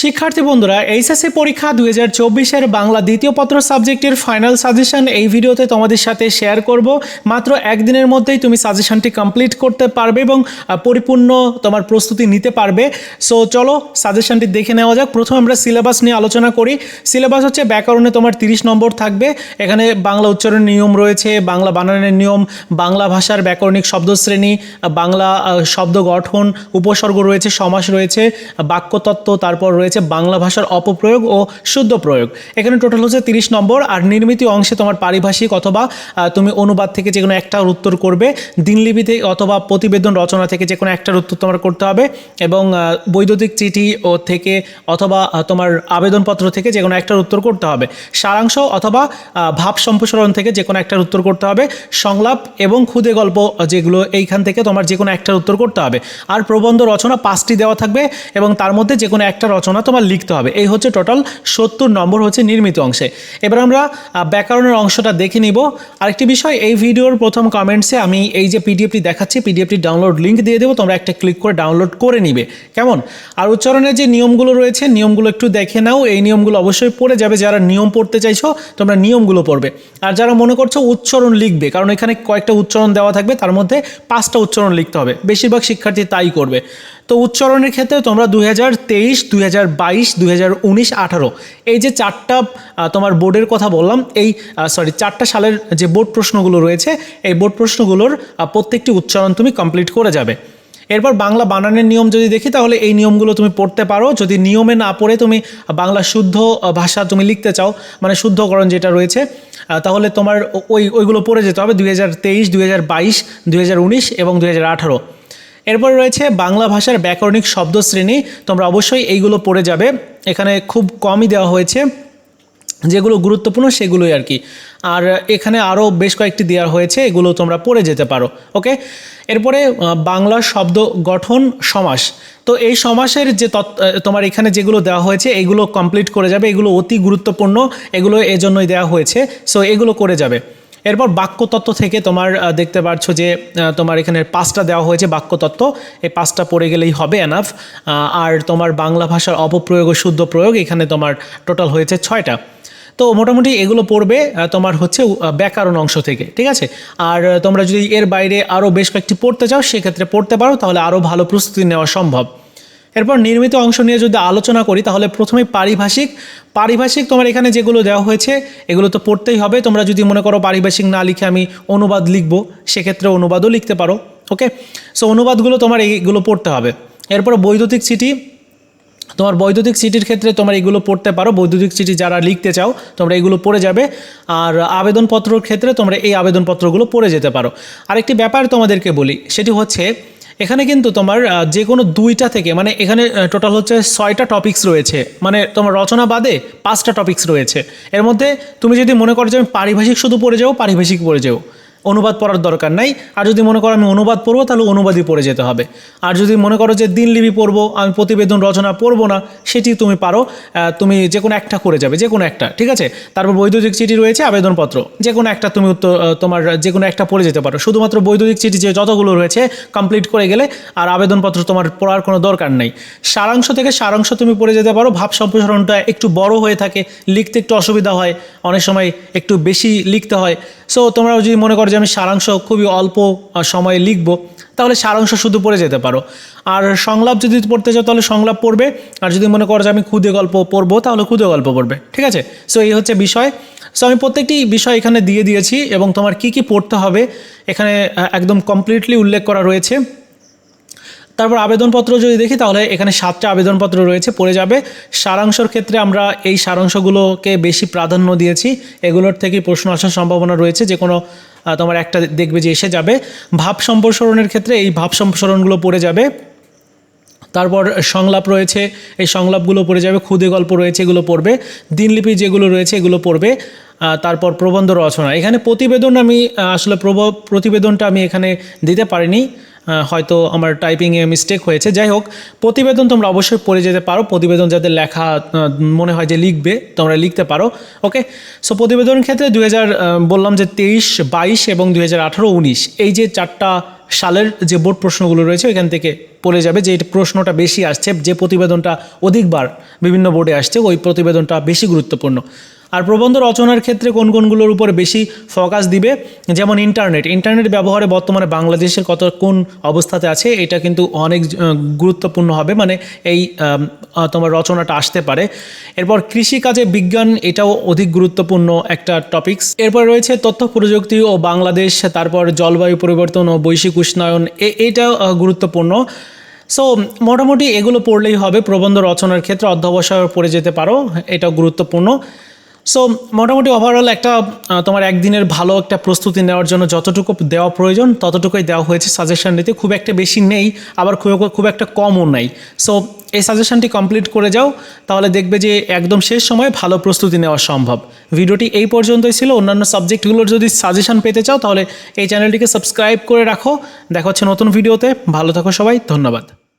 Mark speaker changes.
Speaker 1: শিক্ষার্থী বন্ধুরা, এইচএসসি পরীক্ষা দুই হাজার চব্বিশের বাংলা দ্বিতীয় পত্র সাবজেক্টের ফাইনাল সাজেশন এই ভিডিওতে তোমাদের সাথে শেয়ার করব। মাত্র একদিনের মধ্যেই তুমি সাজেশনটি কমপ্লিট করতে পারবে এবং পরিপূর্ণ তোমার প্রস্তুতি নিতে পারবে। সো চলো সাজেশনটি দেখে নেওয়া যাক। প্রথমে আমরা সিলেবাস নিয়ে আলোচনা করি। সিলেবাস হচ্ছে ব্যাকরণে তোমার তিরিশ নম্বর থাকবে। এখানে বাংলা উচ্চারণের নিয়ম রয়েছে, বাংলা বানানের নিয়ম, বাংলা ভাষার ব্যাকরণিক শব্দশ্রেণী, বাংলা শব্দ গঠন, উপসর্গ রয়েছে, সমাস রয়েছে, বাক্যতত্ত্ব, তারপর রয়েছে বাংলা ভাষার অপপ্রয়োগ ও শুদ্ধ প্রয়োগ। এখানে টোটাল হচ্ছে তিরিশ নম্বর, আর নির্মিত অংশে তোমার পারিভাষিক অথবা তুমি অনুবাদ থেকে যে কোনো একটার উত্তর করবে দিনলিপিতে অথবা প্রতিবেদন রচনা থেকে যে কোনো একটার উত্তর তোমার করতে হবে, এবং বৈদ্যুতিক চিঠি ও থেকে অথবা তোমার আবেদনপত্র থেকে যে কোনো একটার উত্তর করতে হবে। সারাংশ অথবা ভাব সম্প্রসারণ থেকে যে কোনো একটার উত্তর করতে হবে, সংলাপ এবং ক্ষুদে গল্প যেগুলো এইখান থেকে তোমার যে কোনো একটার উত্তর করতে হবে। আর প্রবন্ধ রচনা পাঁচটি দেওয়া থাকবে, এবং তার মধ্যে যে কোনো একটা রচনা তোমার লিখতে হবে। এই হচ্ছে টোটাল সত্তর নম্বর হচ্ছে নির্মিত অংশে। এবার আমরা ব্যাকরণের অংশটা দেখে নিব। আরেকটি বিষয়, এই ভিডিওর প্রথম কমেন্টসে আমি এই যে পিডিএফটি দেখাচ্ছি পিডিএফটি ডাউনলোড লিঙ্ক দিয়ে দেবো, তোমরা একটা ক্লিক করে ডাউনলোড করে নিবে। কেমন? আর উচ্চারণের যে নিয়মগুলো রয়েছে, নিয়মগুলো একটু দেখে নাও। এই নিয়মগুলো অবশ্যই পড়ে যাবে। যারা নিয়ম পড়তে চাইছো, তোমরা নিয়মগুলো পড়বে। আর যারা মনে করছ উচ্চারণ লিখবে, কারণ এখানে কয়েকটা উচ্চারণ দেওয়া থাকবে, তার মধ্যে পাঁচটা উচ্চারণ লিখতে হবে। বেশিরভাগ শিক্ষার্থী তাই করবে। তো উচ্চারণের ক্ষেত্রে তোমরা দুই হাজার তেইশ, দুই হাজার বাইশ, দুই হাজার উনিশ, আঠারো এই যে চারটা তোমার বোর্ডের কথা বললাম, এই সরি চারটা সালের যে বোর্ড প্রশ্নগুলো রয়েছে, এই বোর্ড প্রশ্নগুলোর প্রত্যেকটি উচ্চারণ তুমি কমপ্লিট করে যাবে। এরপর বাংলা বানানের নিয়ম যদি দেখি, তাহলে এই নিয়মগুলো তুমি পড়তে পারো। যদি নিয়মে না পড়ে তুমি বাংলা শুদ্ধ ভাষা তুমি লিখতে চাও মানে শুদ্ধকরণ যেটা রয়েছে তাহলে তোমার ওই, ওইগুলো পড়ে যেতে হবে, দুই হাজার তেইশ, দুই হাজার বাইশ, দুই হাজার উনিশ এবং দুই হাজার আঠারো। এরপর রয়েছে বাংলা ভাষার ব্যাকরণিক শব্দশ্রেণী। তোমরা অবশ্যই এইগুলো পড়ে যাবে। এখানে খুব কমই দেওয়া হয়েছে। যেগুলো গুরুত্বপূর্ণ সেগুলোই আর কি। আর এখানে আরও বেশ কয়েকটি দেওয়া হয়েছে, এগুলো তোমরা পড়ে যেতে পারো। ওকে? এরপরে বাংলা শব্দ গঠন সমাস। তো এই সমাসের যে তোমার এখানে যেগুলো দেওয়া হয়েছে, এগুলো কমপ্লিট করে যাবে। এগুলো অতি গুরুত্বপূর্ণ। এগুলো এজন্যই দেওয়া হয়েছে। সো এগুলো করে যাবে। এরপর বাক্যতত্ত্ব থেকে তোমার দেখতে পাচ্ছ যে তোমার এখানে পাঁচটা দেওয়া হয়েছে বাক্যতত্ত্ব। এই পাঁচটা পড়ে গেলেই হবে এনাফ আর তোমার বাংলা ভাষার অপপ্রয়োগ ও শুদ্ধ প্রয়োগ এখানে তোমার টোটাল হয়েছে ছয়টা। তো মোটামুটি এগুলো পড়বে তোমার হচ্ছে ব্যাকরণ অংশ থেকে, ঠিক আছে? আর তোমরা যদি এর বাইরে আরও বেশ কয়েকটি পড়তে চাও, সেক্ষেত্রে পড়তে পারো, তাহলে আরও ভালো প্রস্তুতি নেওয়া সম্ভব। এরপর নির্মিত অংশ নিয়ে যদি আলোচনা করি, তাহলে প্রথমে পারিভাষিক। পারিভাষিক তোমার এখানে যেগুলো দেওয়া হয়েছে, এগুলো তো পড়তেই হবে। তোমরা যদি মনে করো পারিভাষিক না লিখে আমি অনুবাদ লিখব, সেক্ষেত্রে অনুবাদও লিখতে পারো, ওকে? সো অনুবাদগুলো তোমার এইগুলো পড়তে হবে। এরপর বৈদ্যুতিক চিঠি। তোমার বৈদ্যুতিক চিঠির ক্ষেত্রে তোমার এগুলো পড়তে পারো। বৈদ্যুতিক চিঠি যারা লিখতে চাও, তোমরা এগুলো পড়ে যাবে। আর আবেদনপত্রর ক্ষেত্রে তোমরা এই আবেদনপত্রগুলো পড়ে যেতে পারো। আরেকটি ব্যাপার তোমাদেরকে বলি, সেটি হচ্ছে এখানে কিন্তু তোমার যে কোনো দুইটা থেকে মানে এখানে টোটাল হচ্ছে ছয়টা টপিক্স রয়েছে। মানে তোমার রচনা বাদে পাঁচটা টপিক্স রয়েছে। এর মধ্যে তুমি যদি মনে করো যে আমি পারিভাষিক শুধু পড়ে যাও পারিভাষিক পড়ে যাও অনুবাদ পড়ার দরকার নাই। আর যদি মনে করো আমি অনুবাদ পড়ব, তাহলে অনুবাদই পড়ে যেতে হবে। আর যদি মনে করো যে দিনলিপি পড়ব, আমি প্রতিবেদন রচনা পড়ব না, সেটি তুমি পারো তুমি যে কোনো একটা করে যাবে, যে কোনো একটা, ঠিক আছে? তারপর বৈদ্যুতিক চিঠি রয়েছে, আবেদনপত্র, যে কোনো একটা তুমি উত্তর তোমার যে কোনো একটা পড়ে যেতে পারো। শুধুমাত্র বৈদ্যুতিক চিঠি যে যতগুলো রয়েছে কমপ্লিট করে গেলে আর আবেদনপত্র তোমার পড়ার কোনো দরকার নেই। সারাংশ থেকে সারাংশ তুমি পড়ে যেতে পারো, ভাব সম্প্রসারণটা একটু বড় হয়ে থাকে, লিখতে একটু অসুবিধা হয়, অনেক সময় একটু বেশি লিখতে হয়। সো তোমরা যদি মনে করো যে আমি সারাংশ খুবই অল্প সময়ে লিখব, তাহলে সারাংশ শুধু পড়ে যেতে পারো। আর সংলাপ যদি পড়তে চাও তাহলে সংলাপ পড়বে। আর যদি মনে করো যে আমি ক্ষুদে গল্প পড়ব, তাহলে ক্ষুদে গল্প পড়বে, ঠিক আছে? সো এই হচ্ছে বিষয়। সো আমি প্রত্যেকটি বিষয় এখানে দিয়ে দিয়েছি এবং তোমার কি কি পড়তে হবে, এখানে একদম কমপ্লিটলি উল্লেখ করা রয়েছে। তারপর আবেদনপত্র যদি দেখি, তাহলে এখানে সাতটা আবেদনপত্র রয়েছে, পড়ে যাবে। সারাংশর ক্ষেত্রে আমরা এই সারাংশগুলোকে বেশি প্রাধান্য দিয়েছি। এগুলোর থেকে প্রশ্ন আসার সম্ভাবনা রয়েছে, যে কোনো তোমার একটা দেখবে যে এসে যাবে। ভাব সম্প্রসারণের ক্ষেত্রে এই ভাব সম্প্রসারণগুলো পড়ে যাবে। তারপর সংলাপ রয়েছে, এই সংলাপগুলো পড়ে যাবে ক্ষুদে গল্প রয়েছে, এগুলো পড়বে। দিনলিপি যেগুলো রয়েছে, এগুলো পড়বে। তারপর প্রবন্ধ রচনা। এখানে প্রতিবেদন আমি আসলে প্রতিবেদনটা আমি এখানে দিতে পারিনি। হয়তো আমার টাইপিংয়ে মিস্টেক হয়েছে। যাই হোক, প্রতিবেদন তোমরা অবশ্যই পড়ে যেতে পারো। প্রতিবেদন যাদের লেখা মনে হয় যে লিখবে, তোমরা লিখতে পারো। ওকে সো প্রতিবেদনের ক্ষেত্রে দুই হাজার বললাম যে তেইশ, বাইশ এবং দু হাজার আঠারো, উনিশ, এই যে চারটা সালের যে বোর্ড প্রশ্নগুলো রয়েছে, ওইখান থেকে পড়ে যাবে যে প্রশ্নটা বেশি আসছে, যে প্রতিবেদনটা অধিকবার বিভিন্ন বোর্ডে আসছে, ওই প্রতিবেদনটা বেশি গুরুত্বপূর্ণ। আর প্রবন্ধ রচনার ক্ষেত্রে কোন কোনগুলোর উপরে বেশি ফোকাস দিবে? যেমন ইন্টারনেট। ইন্টারনেট ব্যবহারে বর্তমানে বাংলাদেশের কত কোন অবস্থাতে আছে, এটা কিন্তু অনেক গুরুত্বপূর্ণ হবে। মানে এই তোমার রচনাটা আসতে পারে। এরপর কৃষিকাজে বিজ্ঞান, এটাও অধিক গুরুত্বপূর্ণ একটা টপিকস এরপর রয়েছে তথ্য, প্রযুক্তি ও বাংলাদেশ, তারপর জলবায়ু পরিবর্তন ও বৈশ্বিক উষ্ণায়ন। এ- এটা গুরুত্বপূর্ণ। সো, মোটামুটি এগুলো পড়লেই হবে। প্রবন্ধ রচনার ক্ষেত্রে অধ্যবসায় পড়ে যেতে পারো, এটাও গুরুত্বপূর্ণ। সো মোটামুটি ওভারঅল একটা তোমার একদিনের ভালো একটা প্রস্তুতি নেওয়ার জন্য যতটুকু দেওয়া প্রয়োজন, ততটুকুই দেওয়া হয়েছে। সাজেশন নিতে খুব একটা বেশি নেই, আবার খুব খুব একটা কমও নাই। সো এই সাজেশনটি কমপ্লিট করে যাও, তাহলে দেখবে যে একদম শেষ সময়ে ভালো প্রস্তুতি নেওয়া সম্ভব। ভিডিওটি এই পর্যন্তই ছিল। অন্যান্য সাবজেক্টগুলোর যদি সাজেশন পেতে চাও, তাহলে এই চ্যানেলটিকে সাবস্ক্রাইব করে রাখো। দেখা হচ্ছে নতুন ভিডিওতে ভালো থাকো সবাই, ধন্যবাদ।